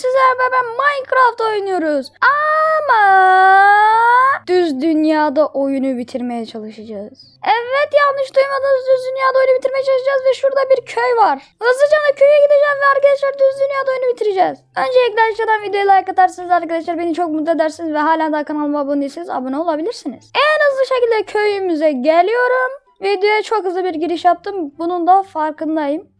sizlerle beraber Minecraft oynuyoruz. Ama düz dünyada oyunu bitirmeye çalışacağız. Evet yanlış duymadınız düz dünyada oyunu bitirmeye çalışacağız ve şurada bir köy var. Hızlıca da köye gideceğim ve arkadaşlar düz dünyada oyunu bitireceğiz. Öncelikle aşağıdan videoya like atarsınız arkadaşlar beni çok mutlu edersiniz ve hala da kanalıma abone değilseniz abone olabilirsiniz. En hızlı şekilde köyümüze geliyorum. Videoya çok hızlı bir giriş yaptım. Bunun da farkındayım.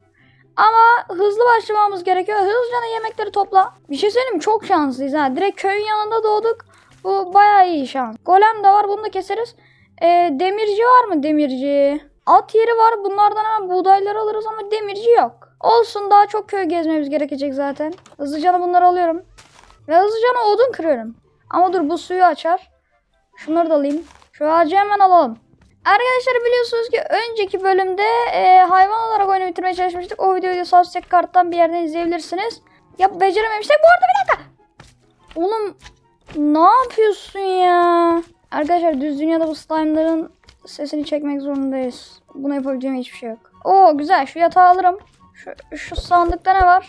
Ama hızlı başlamamız gerekiyor. Hızlıca yemekleri topla. Bir şey söyleyeyim mi? Çok şanslıyız ha. Direkt köyün yanında doğduk. Bu bayağı iyi şans. Golem de var. Bunu da keseriz. Ee, demirci var mı? Demirci. At yeri var. Bunlardan hemen buğdayları alırız ama demirci yok. Olsun daha çok köy gezmemiz gerekecek zaten. Hızlıca bunları alıyorum. Ve hızlıca odun kırıyorum. Ama dur bu suyu açar. Şunları da alayım. Şu ağacı hemen alalım. Arkadaşlar biliyorsunuz ki önceki bölümde e, hayvan olarak oyunu bitirmeye çalışmıştık. O videoyu sosyal karttan bir yerden izleyebilirsiniz. Ya becerememiştik. Bu arada bir dakika. Oğlum ne yapıyorsun ya? Arkadaşlar düz dünyada bu slime'ların sesini çekmek zorundayız. Buna yapabileceğim hiçbir şey yok. Oo güzel şu yatağı alırım. Şu, şu sandıkta ne var?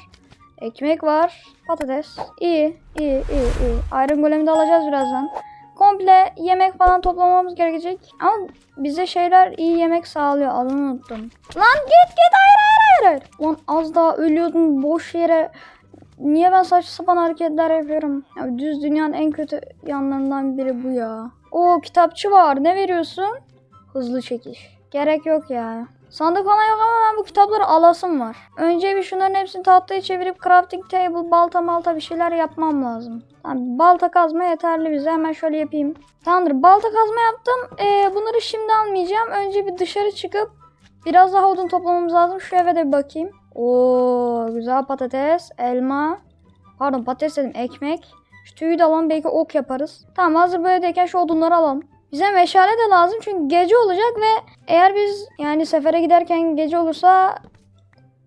Ekmek var. Patates. İyi, iyi, iyi, iyi. Iron Golem'i de alacağız birazdan. Komple yemek falan toplamamız gerekecek. Ama bize şeyler iyi yemek sağlıyor. Adını unuttum. Lan git git hayır hayır hayır. Lan az daha ölüyordum boş yere. Niye ben saçma sapan hareketler yapıyorum? Ya düz dünyanın en kötü yanlarından biri bu ya. O kitapçı var. Ne veriyorsun? Hızlı çekiş. Gerek yok ya. Sandık falan yok ama ben bu kitapları alasım var. Önce bir şunların hepsini tahtaya çevirip crafting table, balta malta bir şeyler yapmam lazım. Tamam, balta kazma yeterli bize. Hemen şöyle yapayım. Tamamdır. Balta kazma yaptım. Ee, bunları şimdi almayacağım. Önce bir dışarı çıkıp biraz daha odun toplamamız lazım. Şu eve de bir bakayım. Oo, güzel patates, elma. Pardon patates dedim ekmek. Şu tüyü de alalım belki ok yaparız. Tamam hazır böyleyken şu odunları alalım. Bize meşale de lazım çünkü gece olacak ve eğer biz yani sefere giderken gece olursa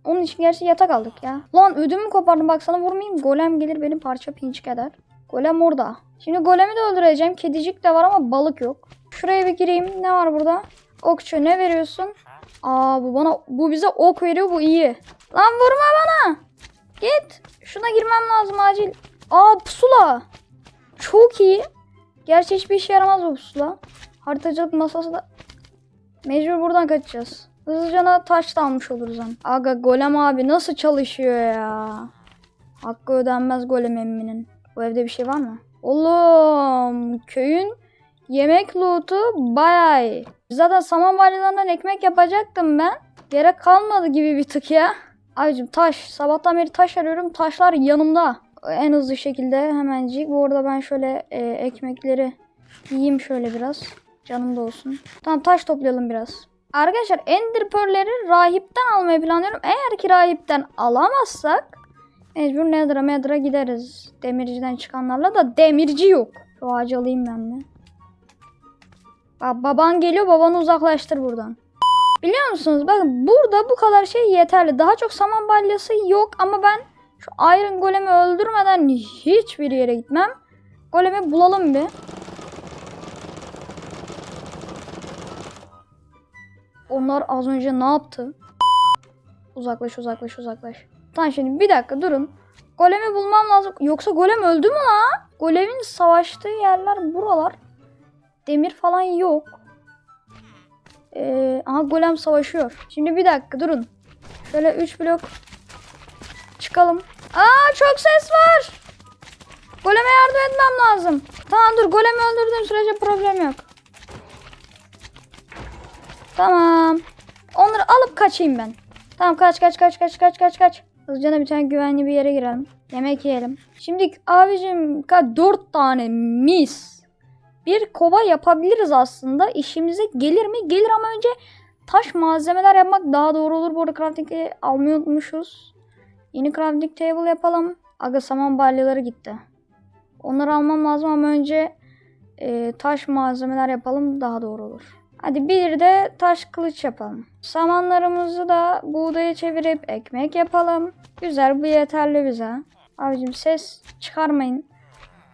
onun için gerçi yatak aldık ya. Lan ödümü kopardım bak sana vurmayayım. Golem gelir benim parça pinçik eder. Golem orada. Şimdi golemi de öldüreceğim. Kedicik de var ama balık yok. Şuraya bir gireyim. Ne var burada? Okçu ne veriyorsun? Aa bu bana bu bize ok veriyor bu iyi. Lan vurma bana. Git. Şuna girmem lazım acil. Aa pusula. Çok iyi. Gerçi hiçbir işe yaramaz bu pusula. Haritacılık masası da mecbur buradan kaçacağız. Hızlıca taş da almış oluruz hem. Aga golem abi nasıl çalışıyor ya? Hakkı ödenmez golem emminin. Bu evde bir şey var mı? Oğlum köyün yemek loot'u bayağı iyi. Zaten saman balyalarından ekmek yapacaktım ben. Gerek kalmadı gibi bir tık ya. Abicim taş. Sabahtan beri taş arıyorum. Taşlar yanımda. En hızlı şekilde hemencik. Bu arada ben şöyle e, ekmekleri yiyeyim şöyle biraz. Canım da olsun. Tamam taş toplayalım biraz. Arkadaşlar Ender Pearl'leri rahipten almayı planlıyorum. Eğer ki rahipten alamazsak mecbur Nether'a Nether'a gideriz. Demirciden çıkanlarla da demirci yok. Şu ağacı alayım ben de. Baban geliyor babanı uzaklaştır buradan. Biliyor musunuz bakın burada bu kadar şey yeterli. Daha çok saman balyası yok ama ben şu Iron Golem'i öldürmeden hiçbir yere gitmem. Golemi bulalım bir. Onlar az önce ne yaptı? Uzaklaş uzaklaş uzaklaş. Tamam şimdi bir dakika durun. Golemi bulmam lazım. Yoksa golem öldü mü la? Golemin savaştığı yerler buralar. Demir falan yok. Ee, aha golem savaşıyor. Şimdi bir dakika durun. Şöyle 3 blok çıkalım. Aa çok ses var. Goleme yardım etmem lazım. Tamam dur golemi öldürdüğüm sürece problem yok. Tamam. Onları alıp kaçayım ben. Tamam kaç kaç kaç kaç kaç kaç kaç. Hızlıca bir tane güvenli bir yere girelim. Yemek yiyelim. Şimdi abicim dört tane mis. Bir kova yapabiliriz aslında. İşimize gelir mi? Gelir ama önce taş malzemeler yapmak daha doğru olur. Bu arada crafting'i almayı unutmuşuz. Yeni crafting table yapalım. Aga saman balyaları gitti. Onları almam lazım ama önce e, taş malzemeler yapalım daha doğru olur. Hadi bir de taş kılıç yapalım. Samanlarımızı da buğdaya çevirip ekmek yapalım. Güzel bu yeterli bize. Abicim ses çıkarmayın.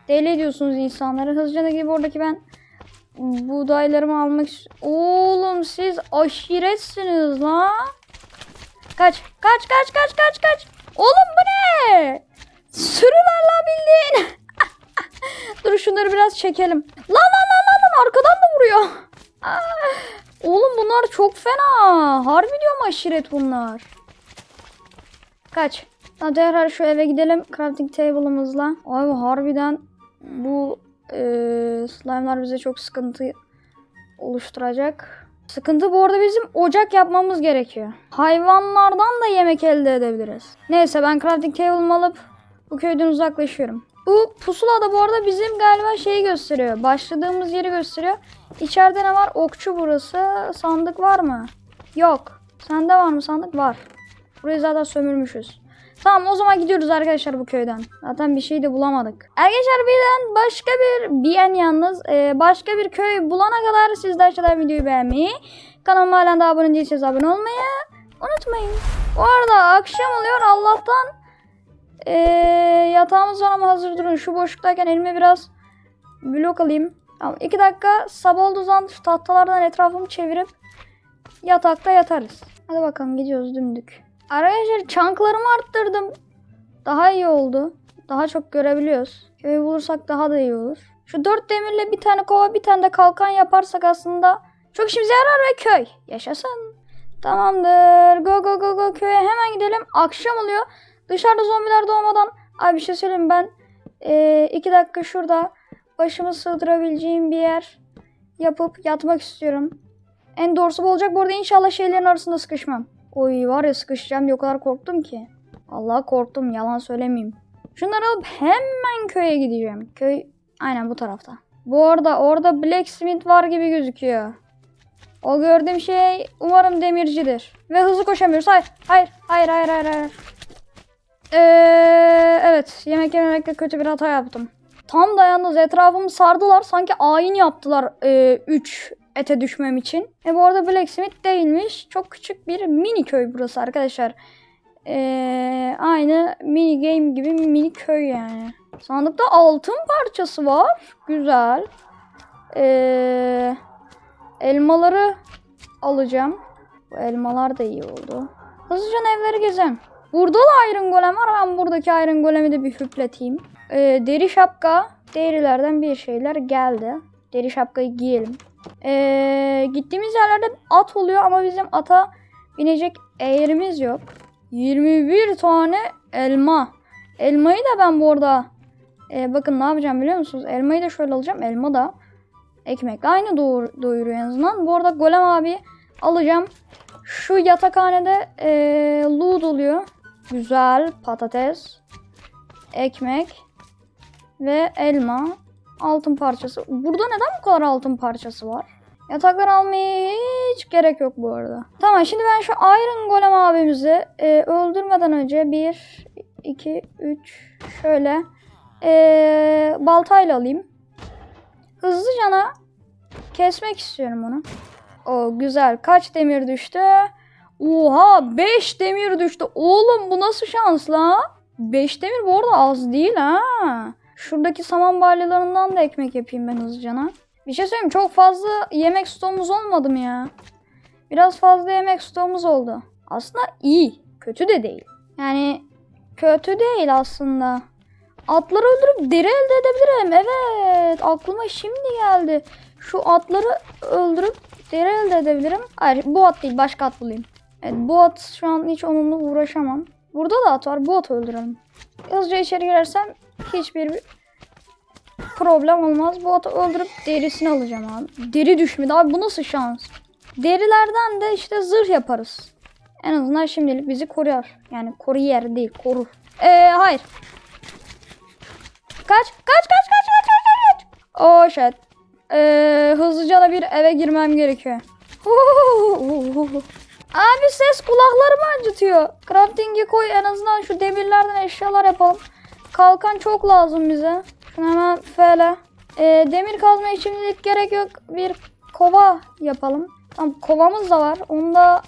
Deli ediyorsunuz insanları. Hızlıca gibi oradaki ben buğdaylarımı almak. Oğlum siz aşiretsiniz la. Kaç kaç kaç kaç kaç kaç. Çekelim. Lan lan lan lan lan arkadan da vuruyor. Aa, Oğlum bunlar çok fena. Harbi diyorum aşiret bunlar. Kaç. Hadi derhal şu eve gidelim crafting table'ımızla. Abi harbiden bu eee slime'lar bize çok sıkıntı oluşturacak. Sıkıntı bu arada bizim ocak yapmamız gerekiyor. Hayvanlardan da yemek elde edebiliriz. Neyse ben crafting table'ımı alıp bu köyden uzaklaşıyorum. Bu pusula da bu arada bizim galiba şeyi gösteriyor. Başladığımız yeri gösteriyor. İçeride ne var? Okçu burası. Sandık var mı? Yok. Sende var mı sandık? Var. Burayı zaten sömürmüşüz. Tamam o zaman gidiyoruz arkadaşlar bu köyden. Zaten bir şey de bulamadık. Arkadaşlar birden başka bir biyen yalnız e, başka bir köy bulana kadar siz de aşağıdan videoyu beğenmeyi, kanalıma halen daha abone değilseniz abone olmayı unutmayın. Bu arada akşam oluyor Allah'tan e, yatağımız var ama hazır durun. Şu boşluktayken elime biraz blok alayım. Tamam iki dakika sabah olduğu zaman şu tahtalardan etrafımı çevirip yatakta yatarız. Hadi bakalım gidiyoruz dümdük. Arkadaşlar çanklarımı arttırdım. Daha iyi oldu. Daha çok görebiliyoruz. Köyü bulursak daha da iyi olur. Şu dört demirle bir tane kova bir tane de kalkan yaparsak aslında çok işimize yarar ve köy. Yaşasın. Tamamdır. Go go go go köye hemen gidelim. Akşam oluyor. Dışarıda zombiler doğmadan. Abi bir şey söyleyeyim ben. eee, iki dakika şurada başımı sığdırabileceğim bir yer yapıp yatmak istiyorum. En doğrusu bu olacak. Bu arada inşallah şeylerin arasında sıkışmam. Oy var ya sıkışacağım diye o kadar korktum ki. Allah korktum yalan söylemeyeyim. Şunları alıp hemen köye gideceğim. Köy aynen bu tarafta. Bu arada orada blacksmith var gibi gözüküyor. O gördüğüm şey umarım demircidir. Ve hızlı koşamıyoruz. Hayır, hayır, hayır, hayır, hayır, hayır. Ee, evet, yemek yememekle kötü bir hata yaptım. Tam da yalnız etrafımı sardılar. Sanki ayin yaptılar 3 ete düşmem için. E bu arada Blacksmith değilmiş. Çok küçük bir mini köy burası arkadaşlar. Ee, aynı mini game gibi mini köy yani. Sandıkta altın parçası var. Güzel. Ee, elmaları alacağım. Bu elmalar da iyi oldu. Hızlıca evleri gezelim. Burada da Iron Golem var. Ben buradaki Iron Golem'i de bir hüpleteyim. Ee, deri şapka. Derilerden bir şeyler geldi. Deri şapkayı giyelim. Ee, gittiğimiz yerlerde at oluyor ama bizim ata binecek eğrimiz yok. 21 tane elma. Elmayı da ben bu arada e, bakın ne yapacağım biliyor musunuz? Elmayı da şöyle alacağım. Elma da ekmekle aynı doğur, doyuruyor en azından. Bu arada Golem abi alacağım. Şu yatakhanede e, loot oluyor. Güzel patates, ekmek ve elma, altın parçası. Burada neden bu kadar altın parçası var? Yataklar almaya hiç gerek yok bu arada. Tamam şimdi ben şu Iron Golem abimizi e, öldürmeden önce 1, 2, 3 şöyle e, baltayla alayım. Hızlıcana kesmek istiyorum onu. O güzel. Kaç demir düştü? Oha 5 demir düştü. Oğlum bu nasıl şans la? 5 demir bu arada az değil ha. Şuradaki saman balyalarından da ekmek yapayım ben hızlıcana. Bir şey söyleyeyim çok fazla yemek stoğumuz olmadı mı ya? Biraz fazla yemek stoğumuz oldu. Aslında iyi. Kötü de değil. Yani kötü değil aslında. Atları öldürüp deri elde edebilirim. Evet aklıma şimdi geldi. Şu atları öldürüp deri elde edebilirim. Hayır bu at değil başka at bulayım. Evet bu at şu an hiç onunla uğraşamam. Burada da at var bu atı öldürelim. Hızlıca içeri girersem hiçbir problem olmaz. Bu atı öldürüp derisini alacağım abi. Deri düşmedi abi bu nasıl şans? Derilerden de işte zırh yaparız. En azından şimdilik bizi koruyar. Yani koruyer değil korur. Ee, hayır. Kaç kaç kaç kaç kaç kaç. kaç. Oh shit. Ee, hızlıca da bir eve girmem gerekiyor. Abi ses kulaklarımı acıtıyor. Crafting'i koy en azından şu demirlerden eşyalar yapalım. Kalkan çok lazım bize. Şunu hemen fele. Ee, demir kazma için şimdilik gerek yok. Bir kova yapalım. Tamam kovamız da var. Onu da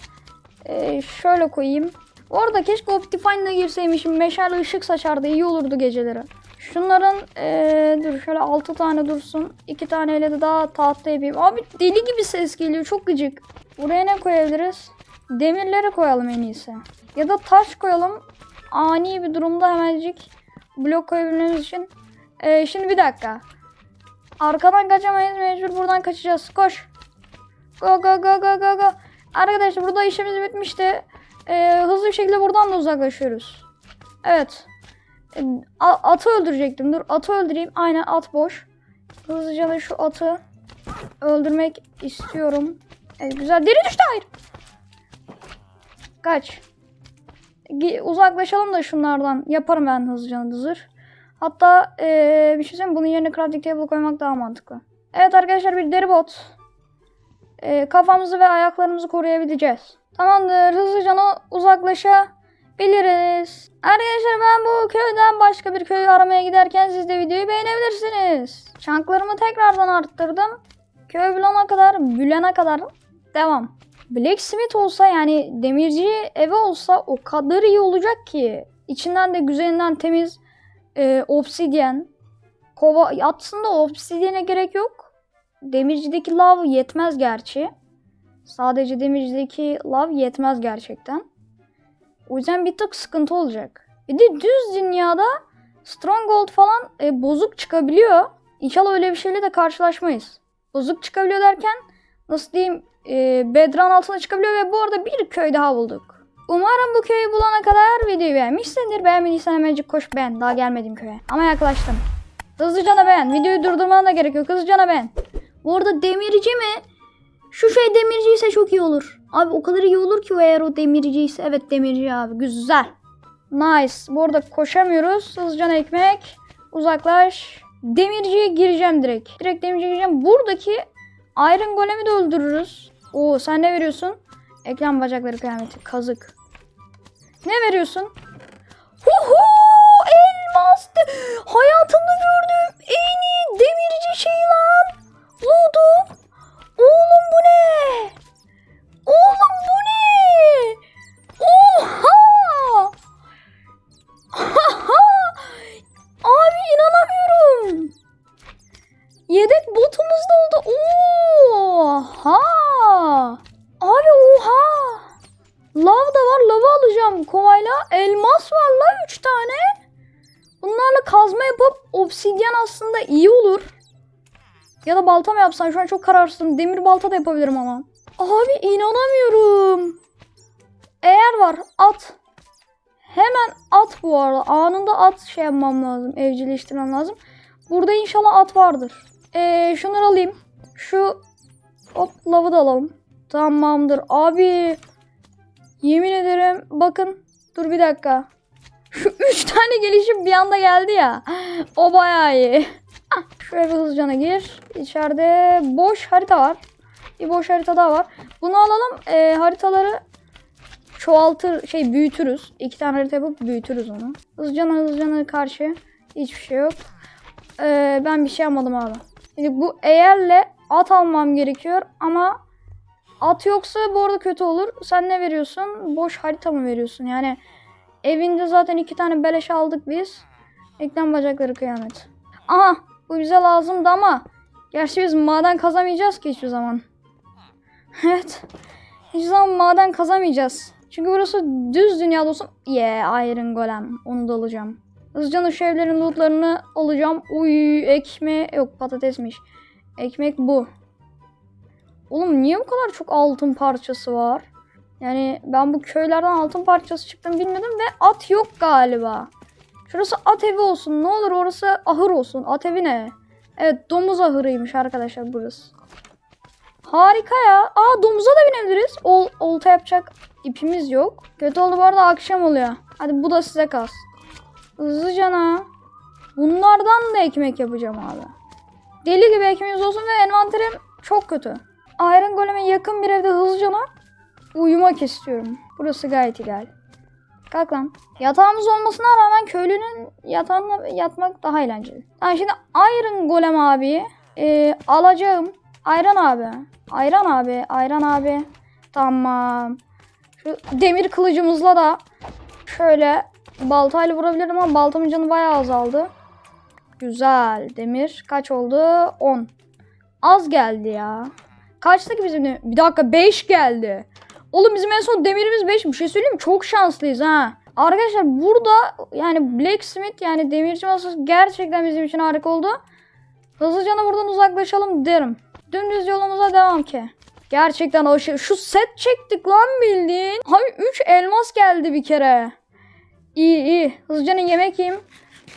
e, şöyle koyayım. Orada keşke Optifine'da girseymişim. Meşale ışık saçardı. iyi olurdu geceleri. Şunların e, dur şöyle 6 tane dursun. 2 taneyle de daha tahta yapayım. Abi deli gibi ses geliyor. Çok gıcık. Buraya ne koyabiliriz? Demirleri koyalım en iyisi. Ya da taş koyalım. Ani bir durumda hemencik blok koyabilmemiz için. E, şimdi bir dakika. Arkadan kaçamayız mecbur buradan kaçacağız. Koş. Go go go go go go. Arkadaşlar burada işimiz bitmişti. Ee, hızlı bir şekilde buradan da uzaklaşıyoruz. Evet. Ee, a- atı öldürecektim. Dur atı öldüreyim. Aynen at boş. Hızlıca da şu atı öldürmek istiyorum. Evet, güzel. Deri düştü hayır. Kaç. Uzaklaşalım da şunlardan. Yaparım ben hızlıca zırh. Hatta ee, bir şey söyleyeyim? Bunun yerine crafting table koymak daha mantıklı. Evet arkadaşlar bir deri bot. Ee, kafamızı ve ayaklarımızı koruyabileceğiz. Tamamdır. Hızlıca uzaklaşabiliriz. Arkadaşlar ben bu köyden başka bir köyü aramaya giderken siz de videoyu beğenebilirsiniz. Çanklarımı tekrardan arttırdım. Köy bulana kadar, bülene kadar devam. Blacksmith olsa yani demirci evi olsa o kadar iyi olacak ki. İçinden de güzelinden temiz e, obsidyen. Kova aslında obsidyene gerek yok. Demircideki lav yetmez gerçi. Sadece demircideki lav yetmez gerçekten. O yüzden bir tık sıkıntı olacak. Bir de düz dünyada Stronghold falan e, bozuk çıkabiliyor. İnşallah öyle bir şeyle de karşılaşmayız. Bozuk çıkabiliyor derken nasıl diyeyim e, bedran altına çıkabiliyor ve bu arada bir köy daha bulduk. Umarım bu köyü bulana kadar videoyu beğenmişsindir. Beğenmediysen hemencik koş beğen. Daha gelmedim köye. Ama yaklaştım. Hızlıca da beğen. Videoyu durdurmana da gerek yok. Hızlıca da beğen. Bu arada demirci mi? Şu şey demirci ise çok iyi olur. Abi o kadar iyi olur ki eğer o demirci ise. Evet demirci abi. Güzel. Nice. Bu arada koşamıyoruz. Hızlıca ekmek. Uzaklaş. Demirciye gireceğim direkt. Direkt demirciye gireceğim. Buradaki Iron Golem'i de öldürürüz. Oo sen ne veriyorsun? Eklem bacakları kıyameti. Kazık. Ne veriyorsun? Huhu! Elmas! Hayatımda gördüğüm en iyi demirci şey lan. Lodu. Oğlum bu ne? Oğlum bu ne? Oha! Abi inanamıyorum. Yedek botumuz da oldu. Oha! Lav da var. Lavı alacağım kovayla. Elmas var la 3 tane. Bunlarla kazma yapıp obsidyen aslında iyi olur. Ya da balta mı yapsam? Şu an çok kararsızım. Demir balta da yapabilirim ama. Abi inanamıyorum. Eğer var at. Hemen at bu arada. Anında at şey yapmam lazım. Evcilleştirmem lazım. Burada inşallah at vardır. Ee, şunları alayım. Şu hop lavı da alalım. Tamamdır. Abi yemin ederim bakın. Dur bir dakika. Şu üç tane gelişim bir anda geldi ya. O bayağı iyi. Ah, Şu eve hızlıcana gir. İçeride boş harita var. Bir boş harita daha var. Bunu alalım. Ee, haritaları çoğaltır şey büyütürüz. İki tane harita yapıp büyütürüz onu. Hızlıcana hızlıcana karşı hiçbir şey yok. Ee, ben bir şey almadım abi. Şimdi bu eğerle at almam gerekiyor ama at yoksa bu arada kötü olur. Sen ne veriyorsun? Boş harita mı veriyorsun? Yani evinde zaten iki tane beleş aldık biz. Eklem bacakları kıyamet. Aha bu bize lazımdı ama gerçi biz maden kazamayacağız ki hiçbir zaman. evet. Hiçbir zaman maden kazamayacağız. Çünkü burası düz dünyada olsun. Yeah Iron Golem. Onu da alacağım. Hızlıca şu evlerin lootlarını alacağım. Uy ekme yok patatesmiş. Ekmek bu. Oğlum niye bu kadar çok altın parçası var? Yani ben bu köylerden altın parçası çıktım bilmedim ve at yok galiba. Şurası at evi olsun. Ne olur orası ahır olsun. At evi ne? Evet domuz ahırıymış arkadaşlar burası. Harika ya. Aa domuza da binebiliriz. Ol, olta yapacak ipimiz yok. Kötü oldu bu arada akşam oluyor. Hadi bu da size kalsın. Hızlıcana. Bunlardan da ekmek yapacağım abi. Deli gibi ekmeğimiz olsun ve envanterim çok kötü. Iron Golem'e yakın bir evde hızlıcana uyumak istiyorum. Burası gayet ideal. Kalk lan. Yatağımız olmasına rağmen köylünün yatağında yatmak daha eğlenceli. Tamam şimdi Iron Golem abi e, alacağım. Ayran abi. Ayran abi. Ayran abi. Tamam. Şu demir kılıcımızla da şöyle baltayla vurabilirim ama baltamın canı bayağı azaldı. Güzel. Demir kaç oldu? 10. Az geldi ya. Kaçtı ki bizim? Bir dakika 5 geldi. Oğlum bizim en son demirimiz 5. Bir şey söyleyeyim mi? Çok şanslıyız ha. Arkadaşlar burada yani blacksmith yani demirci masası gerçekten bizim için harika oldu. Hızlıca da buradan uzaklaşalım derim. Dümdüz yolumuza devam ki. Gerçekten aşırı. Şu set çektik lan bildiğin. Abi 3 elmas geldi bir kere. İyi iyi. Hızlıca yemek yiyeyim.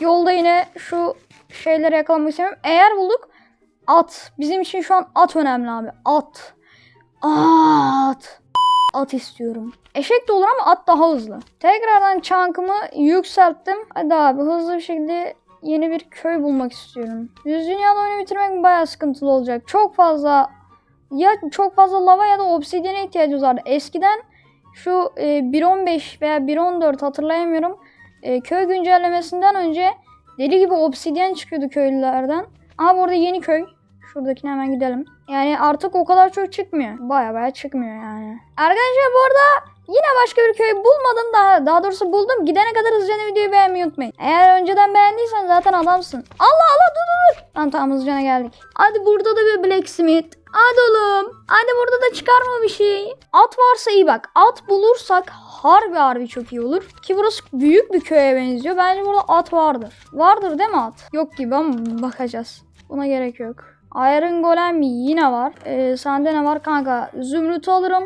Yolda yine şu şeyleri yakalamak istemiyorum. Eğer bulduk at. Bizim için şu an at önemli abi. At. At. At istiyorum. Eşek de olur ama at daha hızlı. Tekrardan çankımı yükselttim. Hadi abi hızlı bir şekilde yeni bir köy bulmak istiyorum. Yüz dünyada oyunu bitirmek bayağı sıkıntılı olacak. Çok fazla ya çok fazla lava ya da obsidiyene ihtiyacımız vardı. Eskiden şu e, 1.15 veya 1.14 hatırlayamıyorum. E, köy güncellemesinden önce deli gibi obsidyen çıkıyordu köylülerden. Ama burada yeni köy. Şuradakine hemen gidelim. Yani artık o kadar çok çıkmıyor. Baya baya çıkmıyor yani. Arkadaşlar bu arada yine başka bir köy bulmadım daha. Daha doğrusu buldum. Gidene kadar hızlıca videoyu beğenmeyi unutmayın. Eğer önceden beğendiysen zaten adamsın. Allah Allah dur dur dur. Tamam tamam hızlıca geldik. Hadi burada da bir blacksmith. Hadi oğlum. Hadi burada da çıkar mı bir şey? At varsa iyi bak. At bulursak harbi harbi çok iyi olur. Ki burası büyük bir köye benziyor. Bence burada at vardır. Vardır değil mi at? Yok gibi ama bakacağız. Buna gerek yok. Iron Golem yine var. Ee, sende ne var kanka? Zümrüt alırım.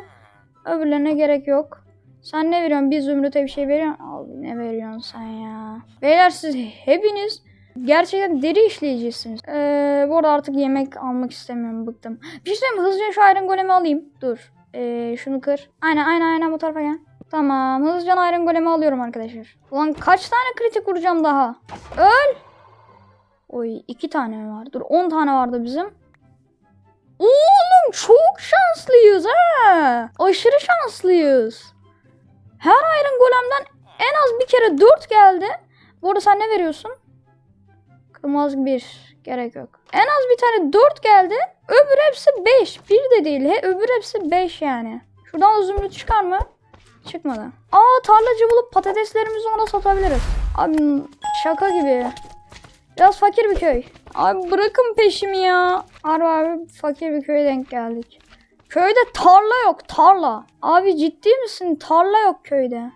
Öbürlerine gerek yok. Sen ne veriyorsun? Bir zümrüte bir şey veriyorsun. Abi ne veriyorsun sen ya? Beyler siz hepiniz gerçekten deri işleyicisiniz. Ee, bu arada artık yemek almak istemiyorum. Bıktım. Bir şey mi? Hızlıca şu Iron Golem'i alayım. Dur. Ee, şunu kır. Aynen aynen aynen bu tarafa gel. Tamam. Hızlıca Iron Golem'i alıyorum arkadaşlar. Ulan kaç tane kritik vuracağım daha? Öl. Oy iki tane mi var? Dur 10 tane vardı bizim. Oğlum çok şanslıyız ha. Aşırı şanslıyız. Her Iron Golem'den en az bir kere 4 geldi. Bu arada sen ne veriyorsun? Kırmızı bir. Gerek yok. En az bir tane 4 geldi. Öbür hepsi 5. Bir de değil. He, öbür hepsi 5 yani. Şuradan zümrüt çıkar mı? Çıkmadı. Aa tarlacı bulup patateslerimizi ona satabiliriz. Abi şaka gibi. Biraz fakir bir köy. Abi bırakın peşimi ya. Harbi abi fakir bir köye denk geldik. Köyde tarla yok tarla. Abi ciddi misin? Tarla yok köyde.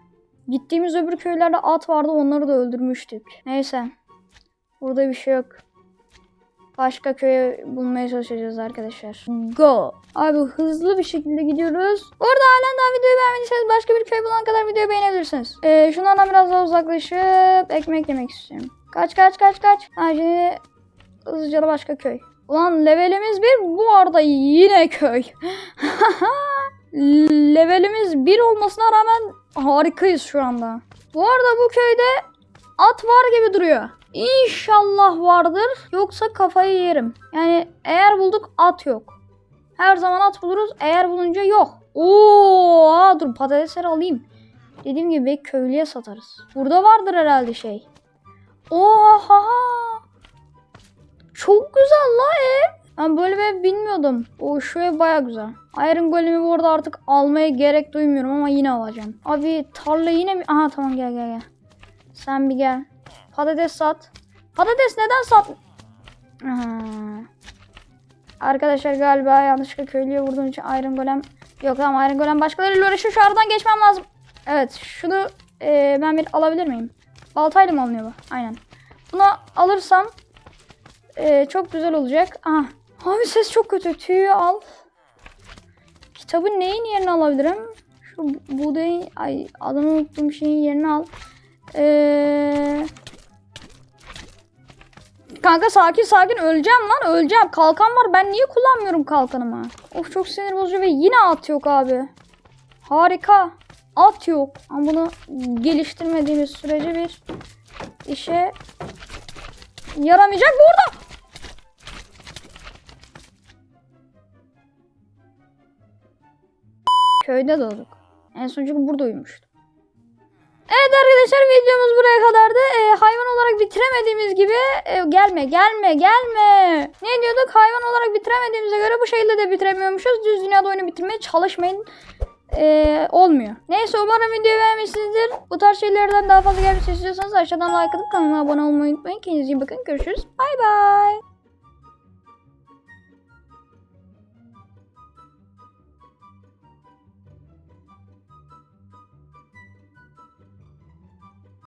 Gittiğimiz öbür köylerde at vardı onları da öldürmüştük. Neyse. Burada bir şey yok. Başka köye bulmaya çalışacağız arkadaşlar. Go. Abi hızlı bir şekilde gidiyoruz. Bu arada halen daha videoyu beğenmediyseniz başka bir köy bulana kadar videoyu beğenebilirsiniz. Ee, şunlardan biraz daha uzaklaşıp ekmek yemek istiyorum. Kaç kaç kaç kaç. Ha şimdi hızlıca da başka köy. Ulan levelimiz bir bu arada yine köy. levelimiz bir olmasına rağmen harikayız şu anda. Bu arada bu köyde at var gibi duruyor. İnşallah vardır. Yoksa kafayı yerim. Yani eğer bulduk at yok. Her zaman at buluruz. Eğer bulunca yok. Oo, dur patatesleri alayım. Dediğim gibi köylüye satarız. Burada vardır herhalde şey. Oha! Çok güzel la ev. Ben böyle bir ev bilmiyordum. O şu ev baya güzel. Iron Golem'i bu arada artık almaya gerek duymuyorum ama yine alacağım. Abi tarla yine mi? Aha tamam gel gel gel. Sen bir gel. Patates sat. Patates neden sat? Aha. Arkadaşlar galiba yanlışlıkla köylüye vurduğum için Iron Golem yok ama Iron Golem başkalarıyla uğraşıyor. Şu aradan geçmem lazım. Evet şunu e, ben bir alabilir miyim? Baltayla mı alınıyor bu? Aynen. Bunu alırsam e, çok güzel olacak. Aha. Abi ses çok kötü. Tüyü al. Kitabın neyin yerine alabilirim? Şu buğdayın ay adını unuttuğum şeyin yerine al. Eee Kanka sakin sakin öleceğim lan öleceğim. Kalkan var ben niye kullanmıyorum kalkanımı? Of çok sinir bozucu ve yine at yok abi. Harika. At yok. Ama bunu geliştirmediğimiz sürece bir işe yaramayacak burada. Köyde doğduk. En son çünkü burada uyumuştum. Evet arkadaşlar videomuz buraya kadardı. Ee, hayvan olarak bitiremediğimiz gibi e, gelme gelme gelme. Ne diyorduk? Hayvan olarak bitiremediğimize göre bu şekilde de bitiremiyormuşuz. Düz dünyada oyunu bitirmeye çalışmayın. Ee, olmuyor. Neyse umarım videoyu beğenmişsinizdir. Bu tarz şeylerden daha fazla gelmesi istiyorsanız aşağıdan like atıp kanalıma abone olmayı unutmayın. Kendinize iyi bakın. Görüşürüz. Bay bay.